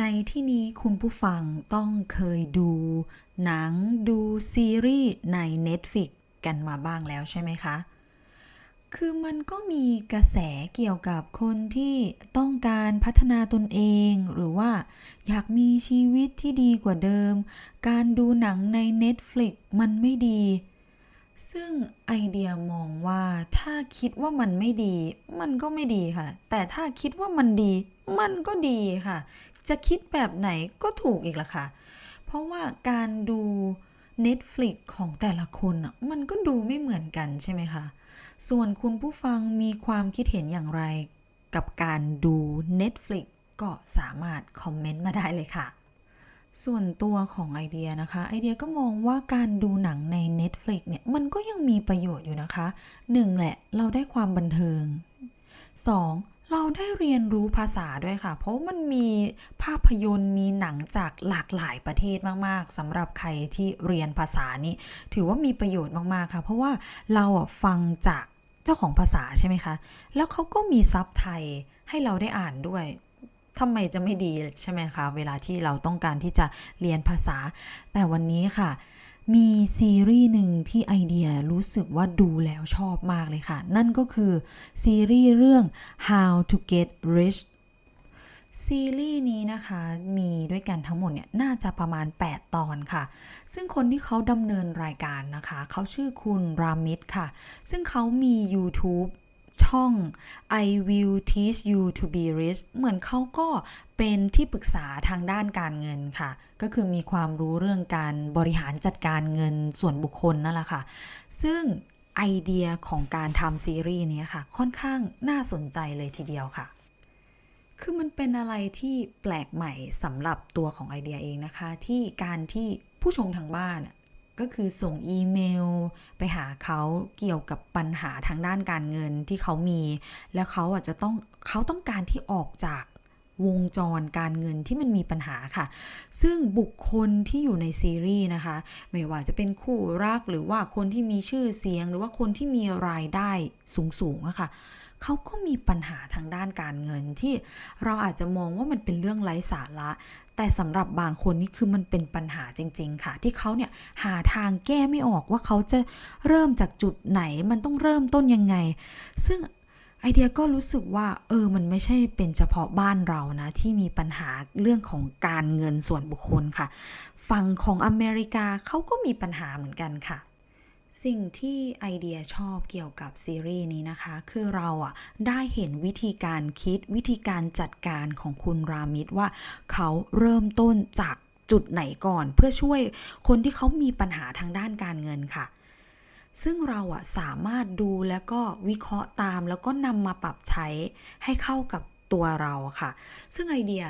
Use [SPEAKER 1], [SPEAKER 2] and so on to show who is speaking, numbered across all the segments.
[SPEAKER 1] ในที่นี้คุณผู้ฟังต้องเคยดู หนังดูซีรีส์ใน Netflix กันมาบ้างแล้วใช่ไหมคะ คือมันก็มีกระแสเกี่ยวกับคนที่ต้องการพัฒนาตนเอง หรือว่าอยากมีชีวิตที่ดีกว่าเดิม การดูหนังใน Netflix มันไม่ดี ซึ่งไอเดียมองว่าถ้าคิดว่ามันไม่ดี มันก็ไม่ดีค่ะ แต่ถ้าคิดว่ามันดี มันก็ดีค่ะ จะคิดแบบไหนก็ถูกอีกละค่ะ เพราะว่าการดู Netflix ของแต่ละคนน่ะมันก็ดูไม่เหมือนกันใช่ไหมคะ ส่วนคุณผู้ฟังมีความคิดเห็นอย่างไร กับการดู Netflix ก็สามารถคอมเมนต์มาได้เลยค่ะ ส่วนตัวของไอเดียนะคะ ไอเดียก็มองว่าการดูหนังใน Netflix เนี่ยมันก็ยังมีประโยชน์อยู่นะคะหนึ่งแหละเราได้ความบันเทิง 2. เราได้เรียนรู้ภาษาด้วยค่ะ เพราะมันมีภาพยนตร์มีหนังจากหลากหลายประเทศมาก ๆสำหรับใครที่เรียนภาษานี่ถือว่ามีประโยชน์มาก ๆ ค่ะ เพราะว่าเราฟังจากเจ้าของภาษาใช่ไหมคะ แล้วเขาก็มีซับไทยให้เราได้อ่านด้วยทำไมจะไม่ดีใช่ไหมคะ เวลาที่เราต้องการที่จะเรียนภาษา แต่วันนี้ค่ะ มีซีรีส์หนึ่งที่ไอเดียรู้สึกว่าดูแล้วชอบมากเลยค่ะ นั่นก็คือซีรีส์เรื่อง How to Get Rich ซีรีส์นี้นะคะมีด้วยกันทั้งหมดเนี่ยน่าจะประมาณ 8 ตอนค่ะ ซึ่งคนที่เขาดำเนินรายการนะคะ เขาชื่อคุณรามิดค่ะ ซึ่งเขามี YouTube ช่อง I will teach you to be rich เหมือนเขาก็เป็นที่ปรึกษาทางด้านการเงินค่ะ ก็คือมีความรู้เรื่องการบริหารจัดการเงินส่วนบุคคลนั่นแหละค่ะ ซึ่งไอเดียของการทำซีรีส์นี้ค่ะ ค่อนข้างน่าสนใจเลยทีเดียวค่ะ คือมันเป็นอะไรที่แปลกใหม่สำหรับตัวของไอเดียเองนะคะ ที่การที่ผู้ชมทางบ้าน ก็คือส่งอีเมล ไปหาเขาเกี่ยวกับปัญหาทางด้านการเงินที่เขามี แล้วเขาอาจจะต้องเขาต้องการที่ออกจากวงจรการเงินที่มันมีปัญหาค่ะ ซึ่งบุคคลที่อยู่ในซีรีส์นะคะ ไม่ว่าจะเป็นคู่รักหรือว่าคนที่มีชื่อเสียง หรือว่าคนที่มีรายได้สูงๆอะค่ะเขาก็มีปัญหาทางด้านการเงินที่เราอาจจะมองว่ามันเป็นเรื่องไร้สาระ แต่สำหรับบางคนนี่คือมันเป็นปัญหาจริง ๆ ค่ะ ที่เขาเนี่ยหาทางแก้ไม่ออกว่าเขาจะเริ่มจากจุดไหนมันต้องเริ่มต้นยังไง ซึ่งไอเดียก็รู้สึกว่าเออมันไม่ใช่เป็นเฉพาะบ้านเรานะ ที่มีปัญหาเรื่องของการเงินส่วนบุคคลค่ะ ฝั่งของอเมริกาเขาก็มีปัญหาเหมือนกันค่ะ สิ่งที่ไอเดียชอบเกี่ยวกับซีรีส์นี้นะคะ คือเราอะได้เห็นวิธีการคิดวิธีการจัดการของคุณรามิดว่าเขาเริ่มต้นจากจุดไหนก่อน เพื่อช่วยคนที่เขามีปัญหาทางด้านการเงินค่ะ ซึ่งเราอะสามารถดูแล้วก็วิเคราะห์ตาม แล้วก็นำมาปรับใช้ให้เข้ากับตัวเราค่ะ ซึ่งไอเดีย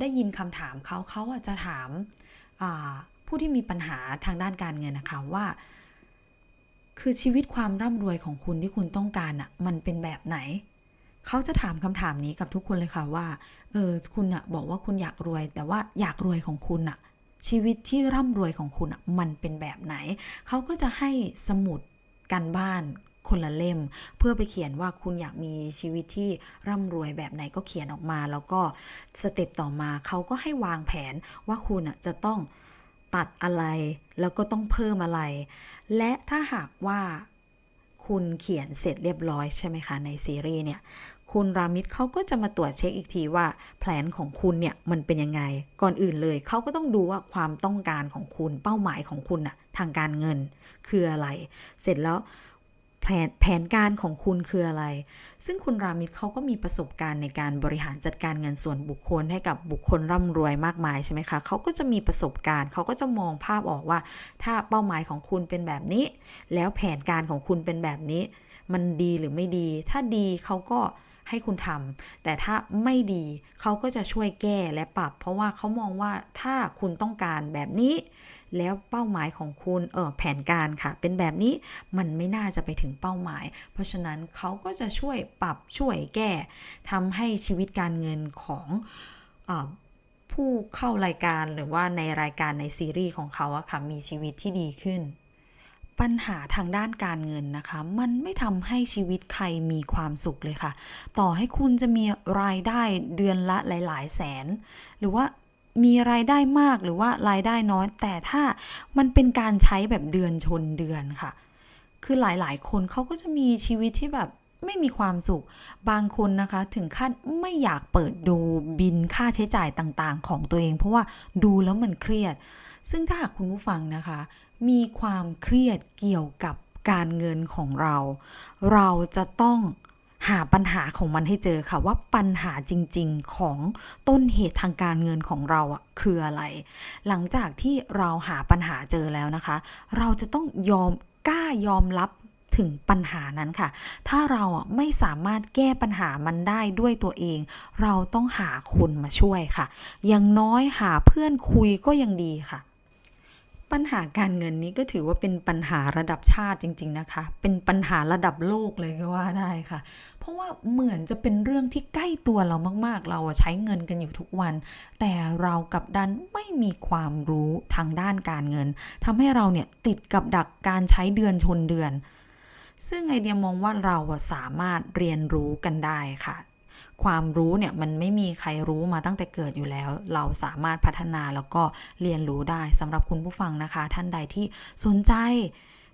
[SPEAKER 1] ได้ยินคำถามเขาเขาอะจะถามผู้ที่มีปัญหาทางด้านการเงินนะคะว่า คือชีวิตความร่ำรวยของคุณที่คุณต้องการอะมันเป็นแบบไหน เขาจะถามคำถามนี้กับทุกคนเลยค่ะว่าเออคุณอะบอกว่าคุณอยากรวย แต่ว่าอยากรวยของคุณอะชีวิตที่ร่ำรวยของคุณอะมันเป็นแบบไหน เขาก็จะให้สมุดกันบ้านคนละเล่ม เพื่อไปเขียนว่าคุณอยากมีชีวิตที่ร่ำรวยแบบไหนก็เขียนออกมา แล้วก็สเต็ปต่อมาเขาก็ให้วางแผนว่าคุณอะจะต้อง ตัดอะไร แล้วก็ต้องเพิ่มอะไร และถ้าหากว่าคุณเขียนเสร็จเรียบร้อยใช่ไหมคะ ในซีรีส์เนี่ย คุณรามิดเขาก็จะมาตรวจเช็คอีกทีว่า แผนของคุณเนี่ยมันเป็นยังไง ก่อนอื่นเลยเขาก็ต้องดูว่าความต้องการของคุณเป้าหมายของคุณอะทางการเงินคืออะไร เสร็จแล้ว แผนแผนการของคุณคืออะไร ซึ่งคุณรามิดเขาก็มีประสบการณ์ในการบริหารจัดการเงินส่วนบุคคลให้กับบุคคลร่ำรวยมากมายใช่ไหมคะเขาก็จะมีประสบการณ์เขาก็จะมองภาพออกว่า ถ้าเป้าหมายของคุณเป็นแบบนี้ แล้วแผนการของคุณเป็นแบบนี้ มันดีหรือไม่ดี ถ้าดีเขาก็ให้คุณทำแต่ถ้าไม่ดีเขาก็จะช่วยแก้และปรับ เพราะว่าเขามองว่าถ้าคุณต้องการแบบนี้ แล้วเป้าหมายของคุณเออแผนการค่ะ เป็นแบบนี้มันไม่น่าจะไปถึงเป้าหมาย เพราะฉะนั้นเขาก็จะช่วยปรับช่วยแก้ทำให้ชีวิตการเงินของอผู้เข้ารายการหรือว่าในรายการในซีรีส์ของเขาอะค่ะมีชีวิตที่ดีขึ้นปัญหาทางด้านการเงินนะคะ มันไม่ทำให้ชีวิตใครมีความสุขเลยค่ะ ต่อให้คุณจะมีรายได้เดือนละหลาย ๆ แสน หรือว่า มีรายได้มากหรือว่ารายได้น้อย แต่ถ้ามันเป็นการใช้แบบเดือนชนเดือนค่ะ คือหลายๆ คนเขาก็จะมีชีวิตที่แบบไม่มีความสุข บางคนนะคะถึงขั้นไม่อยากเปิดดูบินค่าใช้จ่ายต่างๆ ของตัวเอง เพราะว่าดูแล้วมันเครียด ซึ่งถ้าหากคุณผู้ฟังนะคะ มีความเครียดเกี่ยวกับการเงินของเรา เราจะต้อง หาปัญหาของมันให้เจอค่ะว่าปัญหาจริง ๆ ของต้นเหตุทางการเงินของเราอะคืออะไร หลังจากที่เราหาปัญหาเจอแล้วนะคะ เราจะต้องยอมกล้ายอมรับถึงปัญหานั้นค่ะ ถ้าเราอะไม่สามารถแก้ปัญหามันได้ด้วยตัวเอง เราต้องหาคนมาช่วยค่ะ อย่างน้อยหาเพื่อนคุยก็ยังดีค่ะ ปัญหาการเงินนี้ก็ถือว่าเป็นปัญหาระดับชาติจริง ๆนะคะ เป็นปัญหาระดับโลกเลยก็ว่าได้ค่ะ เพราะว่าเหมือนจะเป็นเรื่องที่ใกล้ตัวเรามาก ๆ เราใช้เงินกันอยู่ทุกวัน แต่เรากับดันไม่มีความรู้ทางด้านการเงินทำให้เราเนี่ยติดกับดักการใช้เดือนชนเดือน ซึ่งไอเดียมองว่าเราสามารถเรียนรู้กันได้ค่ะ ความรู้เนี่ยมันไม่มีใครรู้มาตั้งแต่เกิดอยู่แล้ว เราสามารถพัฒนาแล้วก็เรียนรู้ได้สำหรับคุณผู้ฟังนะคะ ท่านใดที่สนใจ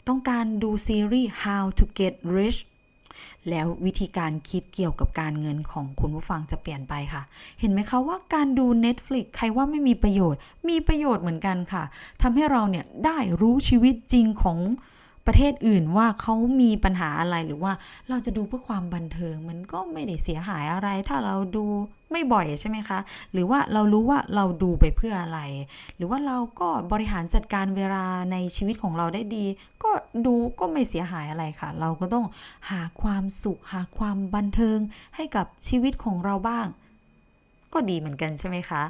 [SPEAKER 1] ต้องการดูซีรีส์ How to Get Rich แล้ววิธีการคิดเกี่ยวกับการเงินของคุณผู้ฟังจะเปลี่ยนไปค่ะ เห็นไหมคะว่าการดู Netflix ใครว่าไม่มีประโยชน์ มีประโยชน์เหมือนกันค่ะทำให้เราเนี่ยได้รู้ชีวิตจริงของ ประเทศอื่นว่าเขามีปัญหาอะไรหรือว่าเราจะดูเพื่อความบันเทิง มันก็ไม่ได้เสียหายอะไร ถ้าเราดูไม่บ่อยใช่ไหมคะ หรือว่าเรารู้ว่าเราดูไปเพื่ออะไร หรือว่าเราก็บริหารจัดการเวลาในชีวิตของเราได้ดี ก็ดูก็ไม่เสียหายอะไรค่ะ เราก็ต้องหาความสุข หาความบันเทิงให้กับชีวิตของเราบ้าง ก็ดีเหมือนกันใช่ไหมคะ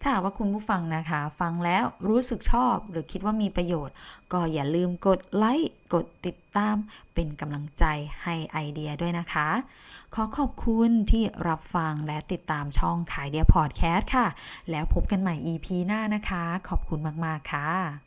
[SPEAKER 1] ถ้าหากว่าคุณผู้ฟังนะคะ ฟังแล้วรู้สึกชอบหรือคิดว่ามีประโยชน์ ก็อย่าลืมกดไลค์กดติดตาม เป็นกำลังใจให้ไอเดียด้วยนะคะ ขอขอบคุณที่รับฟังและติดตามช่องขายเดียพอดแคสต์ค่ะ แล้วพบกันใหม่ EP หน้านะคะ ขอบคุณมาก ๆ ค่ะ